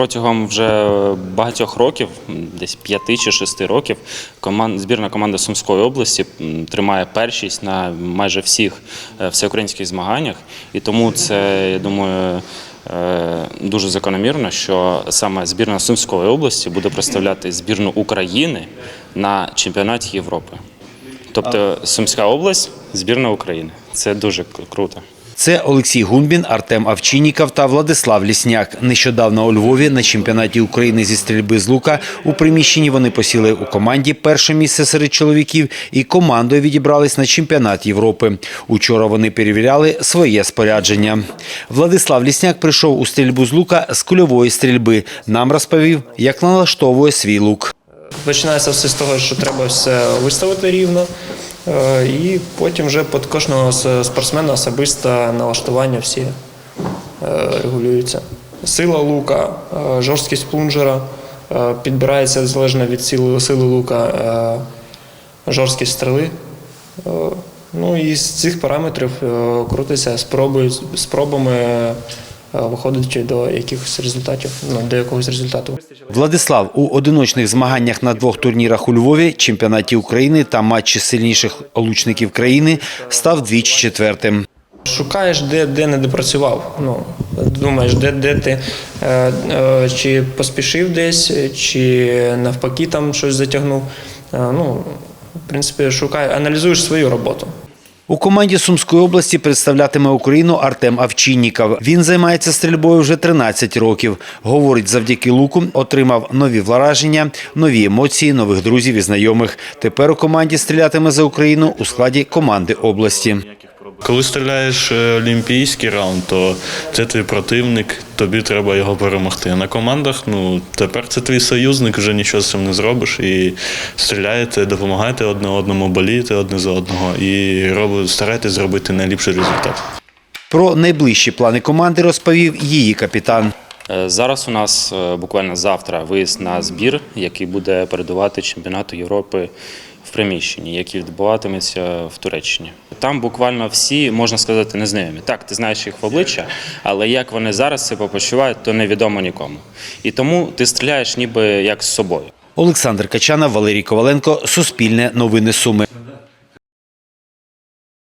Протягом вже багатьох років, десь п'яти чи шести років, команд, збірна команда Сумської області тримає першість на майже всіх е, всеукраїнських змаганнях. І тому це, я думаю, е, дуже закономірно, що саме збірна Сумської області буде представляти збірну України на чемпіонаті Європи. Тобто Сумська область, збірна України. Це дуже круто. Це Олексій Гунбін, Артем Авчинніков та Владислав Лісняк. Нещодавно у Львові на чемпіонаті України зі стрільби з лука у приміщенні вони посіли у команді перше місце серед чоловіків і командою відібрались на чемпіонат Європи. Учора вони перевіряли своє спорядження. Владислав Лісняк прийшов у стрільбу з лука з кульової стрільби. Нам розповів, як налаштовує свій лук. Починається все з того, що треба все виставити рівно, і потім вже під кожного спортсмена особисто налаштування всі е, регулюються. Сила лука, е, жорсткість плунжера е, підбирається залежно від сили, лука, е, жорсткість стріли. Е, Ну і з цих параметрів е, крутиться спроби, спробами е, виходячи до якихось результатів, ну, до якогось результату. Владислав у одиночних змаганнях на двох турнірах у Львові, чемпіонаті України та матчі сильніших лучників країни став двічі четвертим. Шукаєш, де, де не допрацював. Ну, думаєш, де, де ти е, е, чи поспішив десь, чи навпаки там щось затягнув. Е, ну, в принципі, шукай, аналізуєш свою роботу. У команді Сумської області представлятиме Україну Артем Авчинніков. Він займається стрільбою вже 13 років. Говорить, завдяки луку отримав нові враження, нові емоції, нових друзів і знайомих. Тепер у команді стрілятиме за Україну у складі команди області. Коли стріляєш е, олімпійський раунд, то це твій противник, тобі треба його перемогти. На командах, ну тепер це твій союзник, вже нічого з цим не зробиш. І стріляєте, допомагаєте одне одному, болієте одне за одного і робите, старайтесь зробити найліпший результат. Про найближчі плани команди розповів її капітан. Е, Зараз у нас е, буквально завтра виїзд на збір, який буде передувати чемпіонату Європи в приміщенні, який відбуватиметься в Туреччині. Там буквально всі, можна сказати, незнайомі. Так, ти знаєш їх в обличчя, але як вони зараз себе почувають, то невідомо нікому. І тому ти стріляєш ніби як з собою. Олександр Качанов, Валерій Коваленко, Суспільне новини Суми.